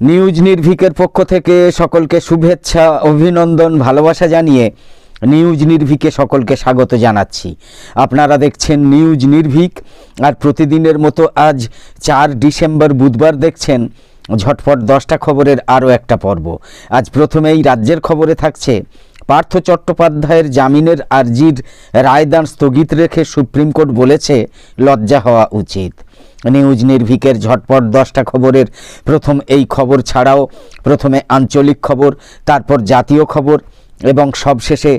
News নির্ভিকের পক্ষ থেকে সকলকে শুভেচ্ছা, অভিনন্দন, ভালোবাসা জানিয়ে নিউজ নির্ভিকে সকলকে স্বাগত জানাচ্ছি। আপনারা দেখছেন নিউজ নির্ভিক, আর প্রতিদিনের মতো আজ চার ডিসেম্বর বুধবার দেখছেন ঝটফট দশটা খবরের আরও একটা পর্ব। আজ প্রথমেই রাজ্যের খবরে থাকছে, পার্থ চট্টোপাধ্যায়ের জামিনের আর্জির রায়দান স্থগিত রেখে সুপ্রিম কোর্ট বলেছে, লজ্জা হওয়া উচিত। নিউজ নির্ভিকের ঝটপট দশটা খবরের প্রথম এই খবর ছাড়াও প্রথমে আঞ্চলিক খবর, তারপর জাতীয় খবর এবং সবশেষে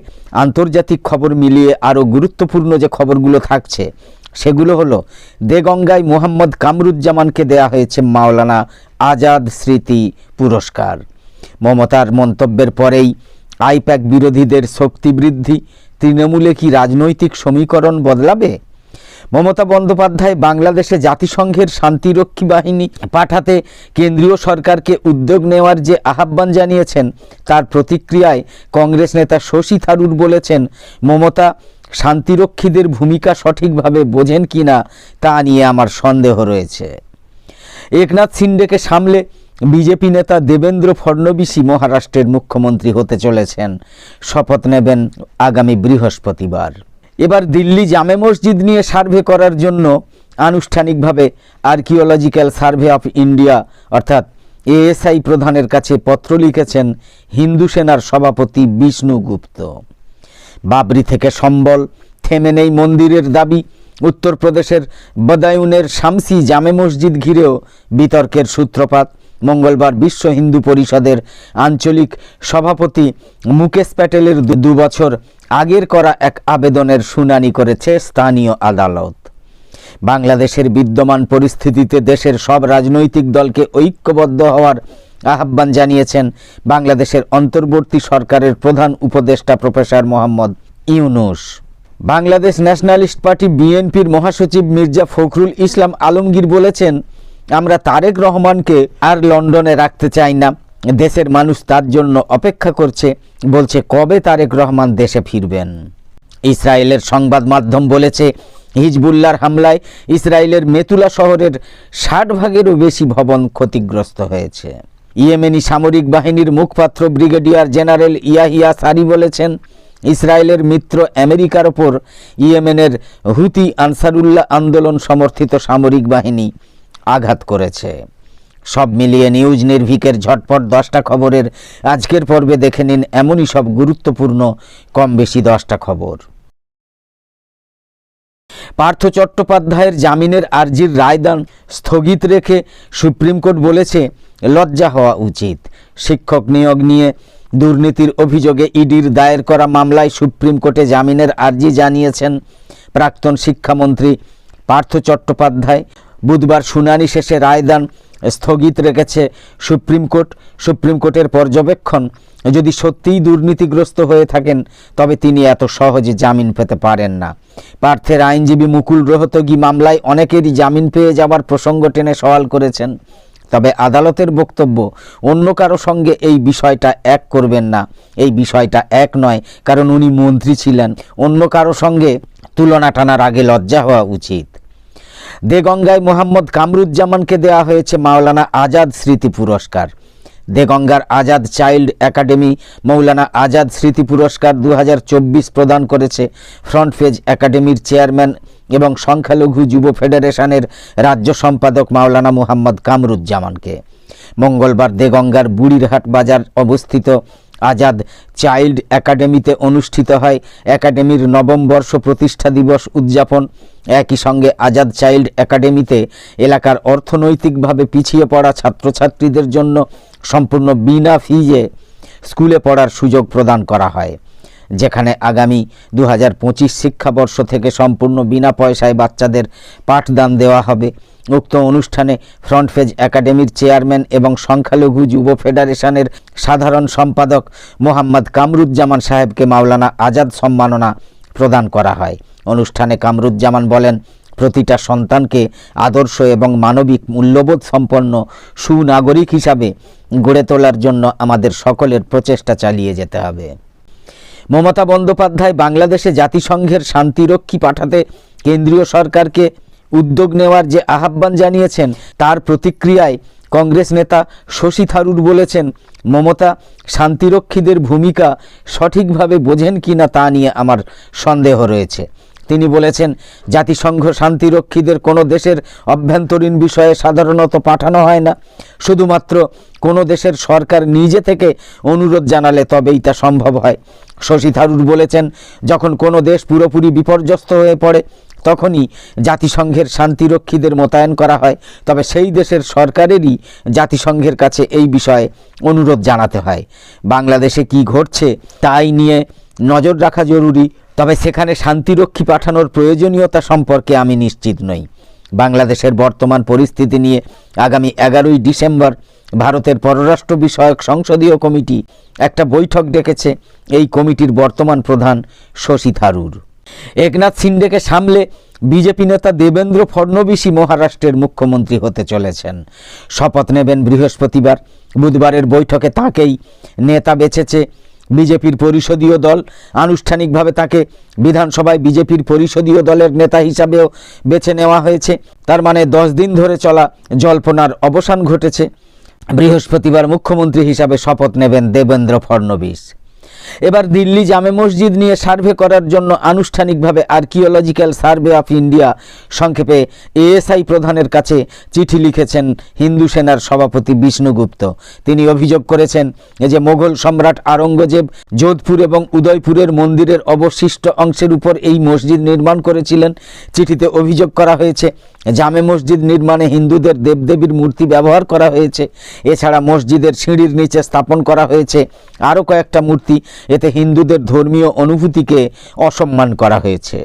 আন্তর্জাতিক খবর মিলিয়ে আরও গুরুত্বপূর্ণ যে খবরগুলো থাকছে, সেগুলো হলো দেগঙ্গায় মোহাম্মদ কামরুজ্জামানকে দেয়া হয়েছে মাওলানা আজাদ স্মৃতি পুরস্কার। মমতার মন্তব্যের পরেই আইপ্যাক বিরোধীদের শক্তি বৃদ্ধি, তৃণমূলে কি রাজনৈতিক সমীকরণ বদলাবে? মমতা বন্দ্যোপাধ্যায় বাংলাদেশে জাতিসংঘের শান্তিরক্ষী বাহিনী পাঠাতে কেন্দ্রীয় সরকারকে উদ্যোগ নেওয়ার যে আহ্বান জানিয়েছেন, তার প্রতিক্রিয়ায় কংগ্রেস নেতা শশী থারুর বলেছেন, মমতা শান্তিরক্ষীদের ভূমিকা সঠিকভাবে বোঝেন কি না, তা নিয়ে আমার সন্দেহ রয়েছে। একনাথ সিন্ডেকে সামলে বিজেপি নেতা দেবেন্দ্র ফডনবিসই মহারাষ্ট্রের মুখ্যমন্ত্রী হতে চলেছেন। শপথ নেবেন আগামী বৃহস্পতিবার। এবার দিল্লি জামে মসজিদ নিয়ে সার্ভে করার জন্য আনুষ্ঠানিকভাবে আর্কিওলজিক্যাল সার্ভে অফ ইন্ডিয়া, অর্থাৎ এএসআই প্রধানের কাছে পত্র লিখেছেন হিন্দু সেনার সভাপতি বিষ্ণু গুপ্ত। বাবরি থেকে সম্বল, থেমে নেই মন্দিরের দাবি। উত্তরপ্রদেশের বদায়ুনের শামসি জামে মসজিদ ঘিরেও বিতর্কের সূত্রপাত। মঙ্গলবার বিশ্ব হিন্দু পরিষদের আঞ্চলিক সভাপতি মুকেশ প্যাটেলের দু- দু বছর আগের করা এক আবেদনের শুনানি করেছে স্থানীয় আদালত। বাংলাদেশের বিদ্যমান পরিস্থিতিতে দেশের সব রাজনৈতিক দলকে ঐক্যবদ্ধ হওয়ার আহ্বান জানিয়েছেন বাংলাদেশের অন্তর্বর্তী সরকারের প্রধান উপদেষ্টা professor Mohammad Yunus. Bangladesh nationalist party বিএনপির মহাসচিব মির্জা ফখরুল ইসলাম আলমগীর বলেছেন আমরা তারেক রহমানকে আর লন্ডনে রাখতে চাই না। দেশের মানুষ তার জন্য অপেক্ষা করছে, বলছে, কবে তারেক রহমান দেশে ফিরবেন? ইসরায়েলের সংবাদ মাধ্যম বলেছে হিজবুল্লার হামলায় ইসরায়েলের মেতুলা শহরের ষাট ভাগেরও বেশি ভবন ক্ষতিগ্রস্ত হয়েছে। ইয়েমেনি সামরিক বাহিনীর মুখপাত্র ব্রিগেডিয়ার জেনারেল ইয়াহিয়া সারি বলেছেন, ইসরায়েলের মিত্র আমেরিকার ওপর ইয়েমেনের হুতি আনসারুল্লাহ আন্দোলন সমর্থিত সামরিক বাহিনী আঘাত করেছে। সব মিলিয়ে নিউজ নির্ভিকের ঝটপট দশটা খবরের আজকের পর্বে দেখে নিন এমনই সব গুরুত্বপূর্ণ, কম বেশি দশটা খবর। পার্থ চট্টোপাধ্যায়ের জামিনের আর্জির রায়দান স্থগিত রেখে সুপ্রিম কোর্ট বলেছে, লজ্জা হওয়া উচিত। শিক্ষক নিয়োগ নিয়ে দুর্নীতির অভিযোগে ইডির দায়ের করা মামলায় সুপ্রিম কোর্টে জামিনের আর্জি জানিয়েছেন প্রাক্তন শিক্ষামন্ত্রী পার্থ চট্টোপাধ্যায়। বুধবার শুনানি শেষে রায়দান স্থগিত রেখেছে সুপ্রিম কোর্ট। সুপ্রিম কোর্টের পর্যবেক্ষণ, যদি সত্যিই দুর্নীতিগ্রস্ত হয়ে থাকেন, তবে তিনি এত সহজে জামিন পেতে পারেন না। পার্থের আইনজীবী মুকুল রোহতগি মামলায় অনেকেরই জামিন পেয়ে যাওয়ার প্রসঙ্গ টেনে সওয়াল করেছেন। তবে আদালতের বক্তব্য, অন্য কারও সঙ্গে এই বিষয়টা এক করবেন না। এই বিষয়টা এক নয়, কারণ উনি মন্ত্রী ছিলেন। অন্য কারও সঙ্গে তুলনা টানার আগে লজ্জা হওয়া উচিত। দেগঙ্গায় মোহাম্মদ কামরুজ্জামানকে দেওয়া হয়েছে মাওলানা আজাদ স্মৃতি পুরস্কার। দেগঙ্গার আজাদ চাইল্ড একাডেমি মৌলানা আজাদ স্মৃতি পুরস্কার দু হাজার চব্বিশ প্রদান করেছে। ফ্রন্ট পেজ একাডেমির চেয়ারম্যান এবং সংখ্যালঘু যুব ফেডারেশনের রাজ্য সম্পাদক মাওলানা মোহাম্মদ কামরুজ্জামানকে। মঙ্গলবার দেগঙ্গার বুড়িরহাট বাজার অবস্থিত আজাদ চাইল্ড একাডেমিতে অনুষ্ঠিত হয়। একাডেমির নবম বর্ষ প্রতিষ্ঠা দিবস উদযাপন। একই সঙ্গে আজাদ চাইল্ড একাডেমিতে এলাকার অর্থনৈতিকভাবে পিছিয়ে পড়া ছাত্রছাত্রীদের জন্য সম্পূর্ণ বিনা ফিজে স্কুলে পড়ার সুযোগ প্রদান করা হয়, যেখানে আগামী দু হাজার পঁচিশ শিক্ষাবর্ষ থেকে সম্পূর্ণ বিনা পয়সায় বাচ্চাদের পাঠদান দেওয়া হবে। উক্ত অনুষ্ঠানে ফ্রন্ট পেজ একাডেমির চেয়ারম্যান এবং সংখ্যালঘু যুব ফেডারেশনের সাধারণ সম্পাদক মোহাম্মদ কামরুজ্জামান সাহেবকে মাওলানা আজাদ সম্মাননা প্রদান করা হয়। অনুষ্ঠানে কামরুজ্জামান বলেন, প্রতিটা সন্তানকে আদর্শ এবং মানবিক মূল্যবোধ সম্পন্ন সুনাগরিক হিসাবে গড়ে তোলার জন্য আমাদের সকলের প্রচেষ্টা চালিয়ে যেতে হবে। মমতা বন্দ্যোপাধ্যায় বাংলাদেশে জাতিসংঘের শান্তিরক্ষী পাঠাতে কেন্দ্রীয় সরকারকে উদ্যোগ নেওয়ার যে আহ্বান জানিয়েছেন, তার প্রতিক্রিয়ায় কংগ্রেস নেতা শশী থারুর বলেছেন, মমতা শান্তিরক্ষীদের ভূমিকা সঠিকভাবে বোঝেন কি না তা নিয়ে আমার সন্দেহ রয়েছে। তিনি বলেছেন, জাতিসংঘ শান্তিরক্ষীদের কোনো দেশের অভ্যন্তরীণ বিষয়ে সাধারণত পাঠানো হয় না। শুধুমাত্র কোনো দেশের সরকার নিজে থেকে অনুরোধ জানালে তবেই তা সম্ভব হয়। শশী থারুর বলেছেন, যখন কোনো দেশ পুরোপুরি বিপর্যস্ত হয়ে পড়ে, তখনই জাতিসংঘের শান্তিরক্ষীদের মোতায়েন করা হয়। তবে সেই দেশের সরকারেরই জাতিসংঘের কাছে এই বিষয়ে অনুরোধ জানাতে হয়। বাংলাদেশে কি ঘটছে, তাই নিয়ে নজর রাখা জরুরি। তবে সেখানে শান্তিরক্ষী পাঠানোর প্রয়োজনীয়তা সম্পর্কে আমি নিশ্চিত নই। বাংলাদেশের বর্তমান পরিস্থিতি নিয়ে আগামী এগারোই ডিসেম্বর ভারতের পররাষ্ট্র বিষয়ক সংসদীয় কমিটি একটা বৈঠক ডেকেছে। এই কমিটির বর্তমান প্রধান শশী থারুর। একনাথ সিন্ডেকে সামলে বিজেপি নেতা দেবেন্দ্র ফডনবিসই মহারাষ্ট্রের মুখ্যমন্ত্রী হতে চলেছেন। শপথ নেবেন বৃহস্পতিবার। বুধবারের বৈঠকে তাকেই নেতা বেছেছে বিজেপির পরিষদীয় দল। আনুষ্ঠানিকভাবে তাকে বিধানসভায় বিজেপির পরিষদীয় দলের নেতা হিসাবেও বেছে নেওয়া হয়েছে। তার মানে দশ দিন ধরে চলা জল্পনার অবসান ঘটেছে। বৃহস্পতিবার মুখ্যমন্ত্রী হিসাবে শপথ নেবেন দেবেন্দ্র ফডনবিস এবার দিল্লি জামে মসজিদ নিয়ে সার্ভে করার জন্য আনুষ্ঠানিকভাবে আর্কিওলজিক্যাল সার্ভে অফ ইন্ডিয়া সংক্ষেপে এএসআই প্রধানের কাছে চিঠি লিখেছেন হিন্দু সেনার সভাপতি বিষ্ণুগুপ্ত। তিনি অভিযোগ করেছেন যে মোগল সম্রাট আরঙ্গজেব যোধপুর এবং উদয়পুরের মন্দিরের অবশিষ্ট অংশের উপর এই মসজিদ নির্মাণ করেছিলেন। চিঠিতে অভিযোগ করা হয়েছে, জামে মসজিদ নির্মাণে হিন্দুদের দেবদেবীর মূর্তি ব্যবহার করা হয়েছে। এছাড়া মসজিদের সিঁড়ির নিচে স্থাপন করা হয়েছে। আরও কয়েকটা মূর্তি এতে হিন্দুদের ধর্মীয় অনুভূতিকে অসম্মান করা হয়েছে।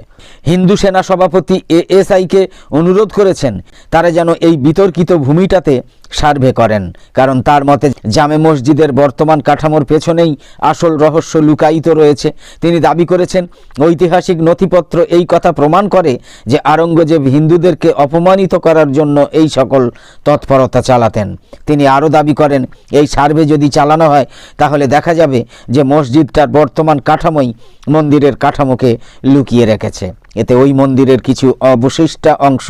হিন্দু সেনা সভাপতি এএসআইকে অনুরোধ করেছেন তারা যেন এই বিতর্কিত ভূমিটাতে সার্ভে করেন, কারণ তার মতে জামে মসজিদের বর্তমান কাঠামোর পেছনেই আসল রহস্য লুকায়িত রয়েছে। তিনি দাবি করেছেন, ঐতিহাসিক নথিপত্র এই কথা প্রমাণ করে যে আরঙ্গজেব হিন্দুদেরকে অপমানিত করার জন্য এই সকল তৎপরতা চালাতেন। তিনি আরও দাবি করেন, এই সার্ভে যদি চালানো হয়, তাহলে দেখা যাবে যে মসজিদটার বর্তমান কাঠামোই মন্দিরের কাঠামোকে লুকিয়ে রেখেছে। এতে ওই মন্দিরের কিছু অবশিষ্ট অংশ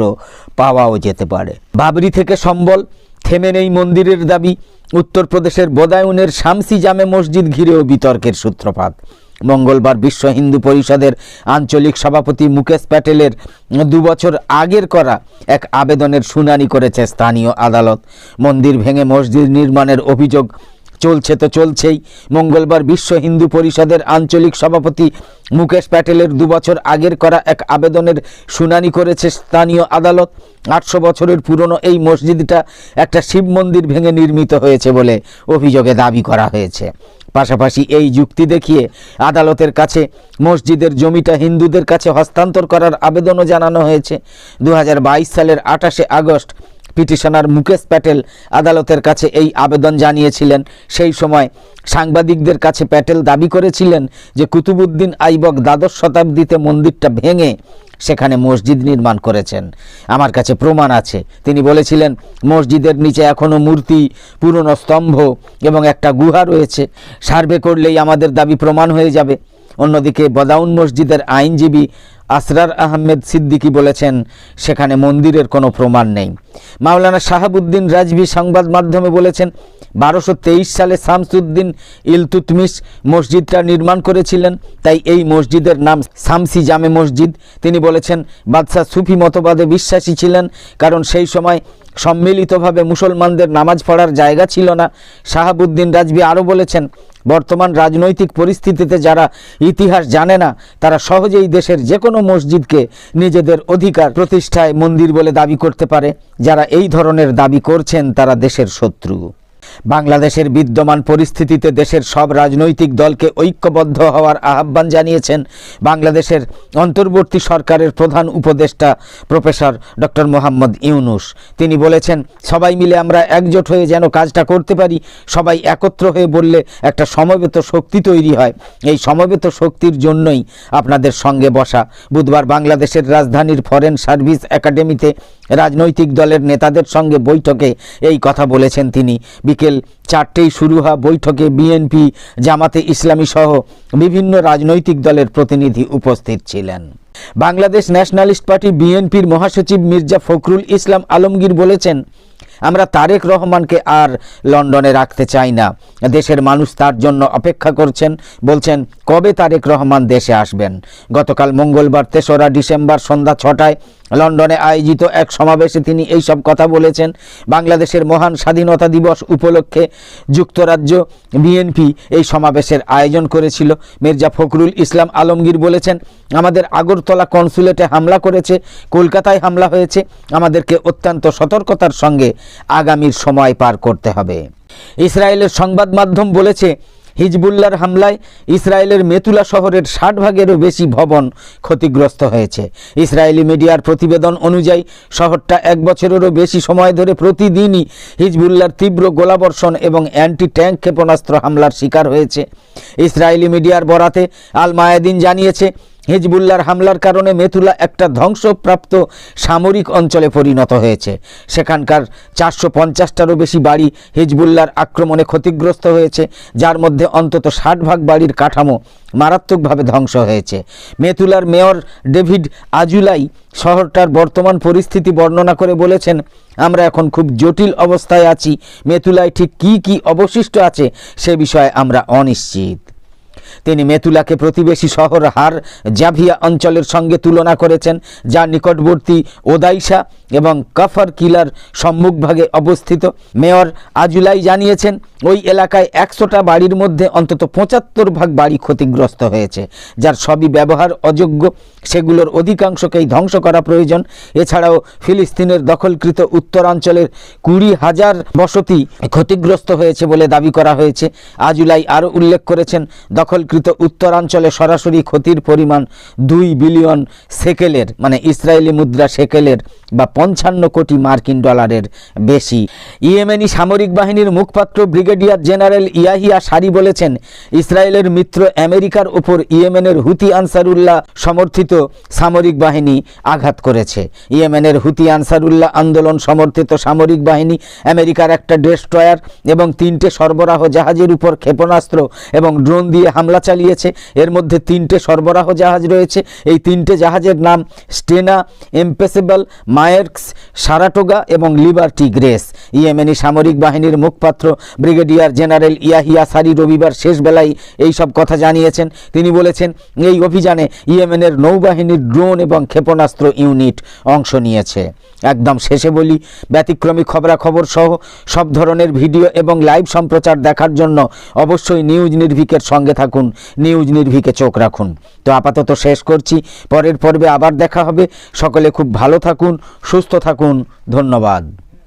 পাওয়াও যেতে পারে। বাবরি থেকে সম্বল থেমে নেই মন্দিরের দাবি। উত্তরপ্রদেশের বদায়ুনের শামসি জামে মসজিদ ঘিরেও বিতর্কের সূত্রপাত। মঙ্গলবার বিশ্ব হিন্দু পরিষদের আঞ্চলিক সভাপতি মুকেশ প্যাটেলের দুবছর আগের করা এক আবেদনের শুনানি করেছে স্থানীয় আদালত। মন্দির ভেঙে মসজিদ নির্মাণের অভিযোগ চলছে তো চলছেই। মঙ্গলবার বিশ্ব হিন্দু পরিষদের আঞ্চলিক সভাপতি মুকেশ প্যাটেলের দুবছর আগের করা এক আবেদনের শুনানি করেছে স্থানীয় আদালত। আটশো বছরের পুরনো এই মসজিদটা একটা শিব মন্দির ভেঙে নির্মিত হয়েছে বলে অভিযোগে দাবি করা হয়েছে। পাশাপাশি এই যুক্তি দেখিয়ে আদালতের কাছে মসজিদের জমিটা হিন্দুদের কাছে হস্তান্তর করার আবেদনও জানানো হয়েছে। দু হাজার বাইশ সালের আঠাশে আগস্ট পিটিশনার মুকেশ প্যাটেল আদালতের কাছে এই আবেদন জানিয়েছিলেন। সেই সময় সাংবাদিকদের কাছে প্যাটেল দাবি করেছিলেন যে কুতুবুদ্দিন আইবক দ্বাদশ শতাব্দীতে মন্দিরটা ভেঙে সেখানে মসজিদ নির্মাণ করেছেন। আমার কাছে প্রমাণ আছে। তিনি বলেছিলেন, মসজিদের নিচে এখনও মূর্তি, পুরনো স্তম্ভ এবং একটা গুহা রয়েছে। সার্ভে করলেই আমাদের দাবি প্রমাণ হয়ে যাবে। অন্যদিকে বদাউন মসজিদের আইনজীবী আসরার আহমেদ সিদ্দিকী বলেছেন, সেখানে মন্দিরের কোনো প্রমাণ নেই। মাওলানা শাহাবুদ্দিন রাজভি সংবাদ মাধ্যমে বলেছেন, বারোশো সালে শামসুদ্দিন ইলতুতমিশ মসজিদটা নির্মাণ করেছিলেন, তাই এই মসজিদের নাম শামসি জামে মসজিদ। তিনি বলেছেন, বাদশাহ সুফি মতবাদে বিশ্বাসী ছিলেন, কারণ সেই সময় সম্মিলিতভাবে মুসলমানদের নামাজ পড়ার জায়গা ছিল না। শাহাবুদ্দিন রাজভি আরও বলেছেন বর্তমান রাজনৈতিক পরিস্থিতিতে যারা ইতিহাস জানে না, তারা সহজেই দেশের যে কোনো মসজিদকে নিজেদের অধিকার প্রতিষ্ঠায় মন্দির বলে দাবি করতে পারে। যারা এই ধরনের দাবি করছেন, তারা দেশের শত্রু। বাংলাদেশের বিদ্যমান পরিস্থিতিতে দেশের সব রাজনৈতিক দলকে ঐক্যবদ্ধ হওয়ার আহ্বান জানিয়েছেন বাংলাদেশের অন্তর্বর্তী সরকারের প্রধান উপদেষ্টা প্রফেসর ডক্টর মোহাম্মদ ইউনুস। তিনি বলেছেন, সবাই মিলে আমরা একজোট হয়ে যেন কাজটা করতে পারি, সবাই একত্র হয়ে বললে একটা সমবেত শক্তি তৈরি হয়। এই সমবেত শক্তির জন্যই আপনাদের সঙ্গে বসা। বুধবার বাংলাদেশের রাজধানীর ফরেন সার্ভিস একাডেমিতে রাজনৈতিক দলের নেতাদের সঙ্গে বৈঠকে এই কথা বলেছেন তিনি। বিকেল চারটেই শুরু হওয়া বৈঠকে বিএনপি, জামাতে ইসলামী সহ বিভিন্ন রাজনৈতিক দলের প্রতিনিধি উপস্থিত ছিলেন। বাংলাদেশ ন্যাশনালিস্ট পার্টি বিএনপির মহাসচিব মির্জা ফখরুল ইসলাম আলমগীর বলেছেন, আমরা তারেক রহমানকে আর লন্ডনে রাখতে চাই না। দেশের মানুষ তার জন্য অপেক্ষা করছেন। বলছেন, কবে তারেক রহমান দেশে আসবেন? গতকাল মঙ্গলবার তেসরা ডিসেম্বর সন্ধ্যা ছটায় লন্ডনে আয়োজিত এক সমাবেশে তিনি এই সব কথা বলেছেন। বাংলাদেশের মহান স্বাধীনতা দিবস উপলক্ষে যুক্তরাজ্য বিএনপি এই সমাবেশের আয়োজন করেছিল। মির্জা ফখরুল ইসলাম আলমগীর বলেছেন, আমাদের আগরতলা কনসুলেটে হামলা করেছে, কলকাতায় হামলা হয়েছে, আমাদেরকে অত্যন্ত সতর্কতার সঙ্গে আগামীর সময় পার করতে হবে। ইসরায়েলের সংবাদ মাধ্যম বলেছে হিজবুল্লার হামলায় ইসরায়েলের মেতুলা শহরের ষাট ভাগেরও বেশি ভবন ক্ষতিগ্রস্ত হয়েছে। ইসরায়েলি মিডিয়ার প্রতিবেদন অনুযায়ী, শহরটা এক বছরেরও বেশি সময় ধরে প্রতিদিনই হিজবুল্লার তীব্র গোলাবর্ষণ এবং অ্যান্টি ট্যাঙ্ক ক্ষেপণাস্ত্র হামলার শিকার হয়েছে। ইসরায়েলি মিডিয়ার বরাতে আল মায়াদিন জানিয়েছে হিজবুল্লার হামলার কারণে মেথুলা একটা ধ্বংসপ্রাপ্ত সামরিক অঞ্চলে পরিণত হয়েছে। সেখানকার চারশো পঞ্চাশটারও বেশি বাড়ি হিজবুল্লার আক্রমণে ক্ষতিগ্রস্ত হয়েছে, যার মধ্যে অন্তত ষাট ভাগ বাড়ির কাঠামো মারাত্মকভাবে ধ্বংস হয়েছে। মেথুলার মেয়র ডেভিড আজুলাই শহরটার বর্তমান পরিস্থিতি বর্ণনা করে বলেছেন, আমরা এখন খুব জটিল অবস্থায় আছি। মেথুলায় ঠিক কি কি অবশিষ্ট আছে, সে বিষয়ে আমরা অনিশ্চিত। তিনি মেতুলাকে প্রতিবেশী শহর হার জাভিয়া অঞ্চলের সঙ্গে তুলনা করেছেন যা নিকটবর্তী ওদাইশা এবং কাফার কিলার সম্মুখভাগে অবস্থিত। মেয়র আজুলাই জানিয়েছেন, ওই এলাকায় একশোটা বাড়ির মধ্যে অন্তত পঁচাত্তর ভাগ বাড়ি ক্ষতিগ্রস্ত হয়েছে, যার সবই ব্যবহার অযোগ্য। সেগুলোর অধিকাংশকেই ধ্বংস করা প্রয়োজন। এছাড়াও ফিলিস্তিনের দখলকৃত উত্তরাঞ্চলের কুড়ি হাজার বসতি ক্ষতিগ্রস্ত হয়েছে বলে দাবি করা হয়েছে। আজুলাই আরও উল্লেখ করেছেন, দখলকৃত উত্তরাঞ্চলে সরাসরি ক্ষতির পরিমাণ দুই বিলিয়ন সেকেলের মানে ইসরায়েলি মুদ্রা সেকেলের বা পঞ্চান্ন কোটি মার্কিন ডলারের বেশি। ইয়েমেনি সামরিক বাহিনীর মুখপাত্র ব্রিগেডিয়ার জেনারেল ইয়াহিয়া সারি বলেছেন, ইসরায়েলের মিত্র আমেরিকার উপর ইয়েমেনের হুতি আনসারুল্লাহ সমর্থিত সামরিক বাহিনী আঘাত করেছে। ইয়েমেনের হুতি আনসারুল্লাহ আন্দোলন সমর্থিত সামরিক বাহিনী আমেরিকার একটা ডেস্ট্রয়ার এবং তিনটে সরবরাহ জাহাজের উপর ক্ষেপণাস্ত্র এবং ড্রোন দিয়ে হামলা চালিয়েছে। এর মধ্যে তিনটে সরবরাহ জাহাজ রয়েছে। এই তিনটে জাহাজের নাম স্টেনা, এমপেসেবল মায়ের্কস সারাটোগা এবং লিবার্টি গ্রেস। ইয়েমেনি সামরিক বাহিনীর মুখপাত্র ব্রিগেডিয়ার জেনারেল ইয়াহিয়া সারি রবিবার শেষ বেলায় এই সব কথা জানিয়েছেন। তিনি বলেছেন, এই অভিযানে ইয়েমেনের নৌবাহিনীর ড্রোন এবং ক্ষেপণাস্ত্র ইউনিট অংশ নিয়েছে। একদম শেষে বলি, ব্যতিক্রমী খবরাখবর সহ সব ধরনের ভিডিও এবং লাইভ সম্প্রচার দেখার জন্য অবশ্যই নিউজ নির্ভিকের সঙ্গে থাকুন। নিউজ নির্ভিকে চোখ রাখুন। তো আপাতত শেষ করছি। পরের পর্বে আবার দেখা হবে। সকলে খুব ভালো থাকুন সুস্থ থাকুন ধন্যবাদ।